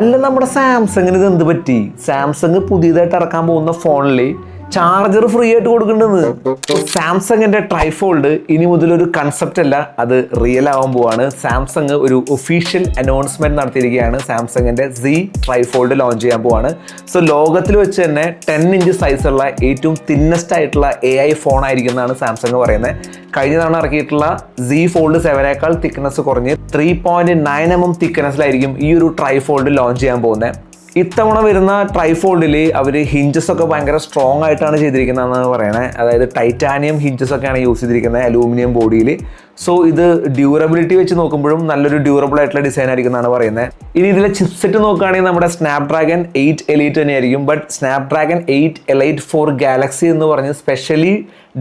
അല്ല നമ്മുടെ സാംസങ്ങിന് ഇത് എന്ത് പറ്റി? സാംസങ് പുതിയതായിട്ട് ഇറക്കാൻ പോകുന്ന ഫോണിൽ ചാർജർ ഫ്രീ ആയിട്ട് കൊടുക്കേണ്ടത് സാംസങ്ങിന്റെ ട്രൈഫോൾഡ് ഇനി മുതൽ ഒരു കൺസെപ്റ്റ് അല്ല അത് റിയൽ ആവാൻ പോവാണ്. സാംസങ് ഒരു ഒഫീഷ്യൽ അനൗൺസ്മെന്റ് നടത്തിയിരിക്കുകയാണ്. സാംസങ്ങിന്റെ സി ട്രൈഫോൾഡ് ലോഞ്ച് ചെയ്യാൻ പോവാണ്. സോ ലോകത്തിൽ വെച്ച് തന്നെ ടെൻ ഇഞ്ച് സൈസുള്ള ഏറ്റവും തിന്നസ്റ്റ് ആയിട്ടുള്ള എ ഐ ഫോൺ ആയിരിക്കും എന്നാണ് സാംസങ് പറയുന്നത്. കഴിഞ്ഞ തവണ ഇറക്കിയിട്ടുള്ള സി ഫോൾഡ് സെവനേക്കാൾ തിക്നെസ് കുറഞ്ഞ് three point nine M M തിക്നെസ്സിലായിരിക്കും ഈ ഒരു ട്രൈഫോൾഡ് ലോഞ്ച് ചെയ്യാൻ പോകുന്നത്. ഇത്തവണ വരുന്ന ട്രൈഫോൾഡിൽ അവർ ഹിഞ്ചസ് ഒക്കെ ഭയങ്കര സ്ട്രോങ് ആയിട്ടാണ് ചെയ്തിരിക്കുന്നതെന്നാണ് പറയണേ അതായത് ടൈറ്റാനിയം ഹിഞ്ചസ് ഒക്കെയാണ് യൂസ് ചെയ്തിരിക്കുന്നത് അലൂമിനിയം ബോഡിയിൽ സോ ഇത് ഡ്യൂറബിലിറ്റി വെച്ച് നോക്കുമ്പോഴും നല്ലൊരു ഡ്യൂറബിൾ ആയിട്ടുള്ള ഡിസൈൻ ആയിരിക്കും എന്നാണ് പറയുന്നത്. ഇനി ഇതിലെ ചിപ്സെറ്റ് നോക്കുകയാണെങ്കിൽ നമ്മുടെ സ്നാപ് ഡ്രാഗൺ എയ്റ്റ് എലൈറ്റ് തന്നെയായിരിക്കും. But Snapdragon eight elite for Galaxy എന്ന് പറഞ്ഞ് സ്പെഷ്യലി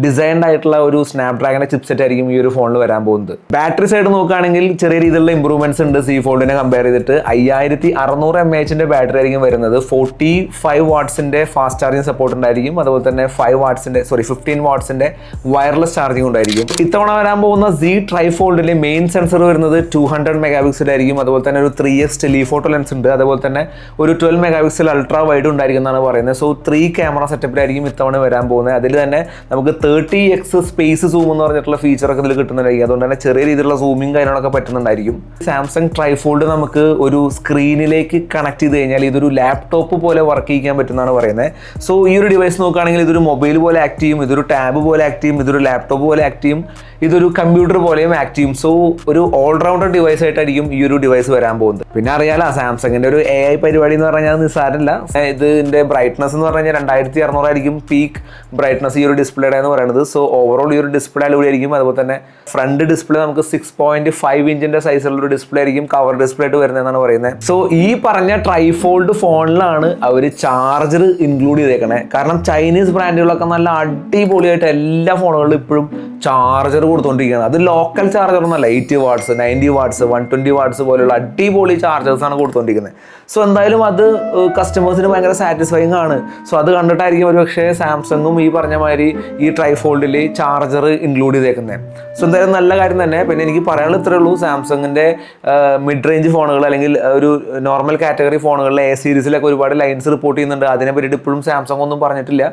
ഡിസൈൻഡ് ആയിട്ടുള്ള ഒരു സ്നാപ് സ്നാപ്ഡ്രാഗന്റെ ചിപ്സെറ്റ് ആയിരിക്കും ഈ ഒരു ഫോണിൽ വരാൻ പോകുന്നത്. ബാറ്ററി സൈഡ് നോക്കുകയാണെങ്കിൽ ചെറിയ രീതിയിലുള്ള ഇമ്പ്രൂവ്മെന്റ്സ് ഉണ്ട് സി ഫോൾഡിനെ കമ്പയർ ചെയ്തിട്ട്. അയ്യായിരത്തി അറുന്നൂറ് എം എച്ചിന്റെ ബാറ്ററി ആയിരിക്കും വരുന്നത്. ഫോർട്ടി ഫൈവ് വാട്ട്സിന്റെ ഫാസ്റ്റ് ചാർജിങ് സപ്പോർട്ട് ഉണ്ടായിരിക്കും. അതുപോലെ തന്നെ ഫൈവ് വാട്ട്സിന്റെ സോറി ഫിഫ്റ്റീൻ വാട്ട്സിന്റെ വയർലെസ് ചാർജിങ് ഉണ്ടായിരിക്കും. ഇത്തവണ വരാൻ പോകുന്ന സി ട്രൈഫോൾഡിലെ മെയിൻ സെൻസർ വരുന്നത് ടു ഹൺഡ്രഡ് മെഗാ പിക്സലായിരിക്കും അതുപോലെ തന്നെ ഒരു ത്രീ എസ് ടെലിഫോട്ടോ ലെൻസ് ഉണ്ട്. അതുപോലെ തന്നെ ഒരു twelve mega pixel ultra wide ഉണ്ടായിരിക്കും എന്നാണ് പറയുന്നത്. സോ ത്രീ ക്യാമറ സെറ്റപ്പിലായിരിക്കും ഇത്തവണ വരാൻ പോകുന്നത്. അതിൽ തന്നെ നമുക്ക് തേർട്ടി എക്സ് സ്പേസ് സൂം എന്ന് പറഞ്ഞിട്ടുള്ള ഫീച്ചറൊക്കെ ഇതിൽ കിട്ടുന്നുണ്ടായിരിക്കും. അതുകൊണ്ട് തന്നെ ചെറിയ രീതിയിലുള്ള സൂമിങ് കാര്യങ്ങളൊക്കെ പറ്റുന്നുണ്ടായിരിക്കും. സാംസങ് ട്രൈഫോൾഡ് നമുക്ക് ഒരു സ്ക്രീനിലേക്ക് കണക്ട് ചെയ്ത് കഴിഞ്ഞാൽ ഇതൊരു ലാപ്ടോപ്പ് പോലെ വർക്ക് ചെയ്യാൻ പറ്റുന്നതാണ് പറയുന്നത്. സോ ഈ ഒരു ഡിവൈസ് നോക്കുകയാണെങ്കിൽ ഇതൊരു മൊബൈൽ പോലെ ആക്ട് ചെയ്യും ഇതൊരു ടാബ് പോലെ ആക്ട് ചെയ്യും ഇതൊരു ലാപ്ടോപ്പ് പോലെ ആക്ട് ചെയ്യും ഇതൊരു കമ്പ്യൂട്ടർ പോലെയും ആക്ട് ചെയ്യും സോ ഒരു ഓൾറൗണ്ടർ ഡിവൈസ് ആയിട്ടായിരിക്കും ഈ ഒരു ഡിവൈസ് വരാൻ പോകുന്നത്. പിന്നെ അറിയാലോ സാംസങ്ങിന്റെ ഒരു എ ഐ പരിപാടി എന്ന് പറഞ്ഞാൽ നിസ്സാരമല്ല. ഇതിന്റെ ബ്രൈറ്റ്നസ് എന്ന് പറഞ്ഞാൽ രണ്ടായിരത്തി അറുന്നൂറായിരിക്കും പീക്ക് ബ്രൈറ്റ്നസ് ഈ ഒരു ഡിസ്പ്ലേയുടെ എന്ന് പറയുന്നത് സോ ഓവറോൾ ഈ ഒരു ഡിസ്പ്ലേ അടിപൊളിയായിരിക്കും. അതുപോലെ തന്നെ ഫ്രണ്ട് ഡിസ്പ്ലേ നമുക്ക് സിക്സ് പോയിന്റ് ഫൈവ് ഇഞ്ചിന്റെ സൈസിലുള്ള ഒരു ഡിസ്പ്ലേ ആയിരിക്കും കവർ ഡിസ്പ്ലേ ആയിട്ട് വരുന്നതെന്നാണ് പറയുന്നത്. സോ ഈ പറഞ്ഞ ട്രൈഫോൾഡ് ഫോണിലാണ് അവർ ചാർജർ ഇൻക്ലൂഡ് ചെയ്തേക്കണേ. കാരണം ചൈനീസ് ബ്രാൻഡുകളൊക്കെ നല്ല അടിപൊളിയായിട്ട് എല്ലാ ഫോണുകളിലും ഇപ്പോഴും ചാർജർ കൊടുത്തുകൊണ്ടിരിക്കുകയാണ് അത് ലോക്കൽ ചാർജർ ഒന്നല്ല eighty watts ninety watts one twenty watts പോലെയുള്ള അടിപൊളി ചാർജേഴ്സ് ആണ് കൊടുത്തുകൊണ്ടിരിക്കുന്നത് സോ എന്തായാലും അത് കസ്റ്റമേഴ്സിന് ഭയങ്കര സാറ്റിസ്ഫൈങ് ആണ്. സോ അത് കണ്ടിട്ടായിരിക്കും ഒരു പക്ഷേ സാംസങ്ങും ഈ പറഞ്ഞ മാതിരി ഈ ട്രൈഫോൾഡിൽ ചാർജർ ഇൻക്ലൂഡ് ചെയ്തേക്കുന്നത് സോ എന്തായാലും നല്ല കാര്യം തന്നെ. പിന്നെ എനിക്ക് പറയാനുള്ള ഇത്രേ ഉള്ളൂ. സാംസങ്ങിന്റെ മിഡ് റേഞ്ച് ഫോണുകൾ അല്ലെങ്കിൽ ഒരു നോർമൽ കാറ്റഗറി ഫോണുകളിലെ എ സീരീസിലൊക്കെ ഒരുപാട് ലൈൻസ് റിപ്പോർട്ട് ചെയ്യുന്നുണ്ട്. അതിനെ പറ്റിയിട്ട് ഇപ്പോഴും സാംസങ് ഒന്നും പറഞ്ഞിട്ടില്ല.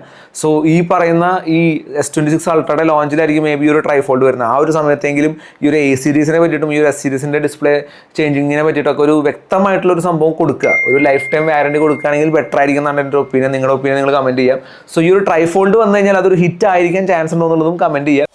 സോ ഈ പറയുന്ന ഈ എസ് ട്വന്റി സിക്സ് അൾട്രയുടെ ലോഞ്ചിലായിരിക്കും മേ ബി ഒരു ട്രൈഫോൾഡ് വരുന്ന ആ ഒരു സമയത്തെങ്കിലും ഈ ഒരു എ സീരീസിനെ പറ്റിയിട്ടും ഈ ഒരു എസ് സീരീസിന്റെ ഡിസ്പ്ലേ ചേഞ്ചിങ്ങിനെ പറ്റിയിട്ടൊക്കെ ഒരു വ്യക്തമായിട്ടുള്ള ഒരു സംഭവം കൊടുക്കുക. ഒരു ലൈഫ് ടൈം വാറണ്ടി കൊടുക്കുകയാണെങ്കിൽ ബെറ്റർ ആയിരിക്കും എന്നാണ് എന്റെ ഒപ്പീനിയൻ നിങ്ങളുടെ ഒപ്പീനിയൻ നിങ്ങൾ കമന്റ് ചെയ്യാം. സോ ഈ ഒരു ട്രൈഫോൾഡ് വന്നു കഴിഞ്ഞാൽ അതൊരു ഹിറ്റ് ആയിരിക്കാൻ ചാൻസ് ഉണ്ടോ എന്നുള്ളതും കമന്റ് ചെയ്യാം.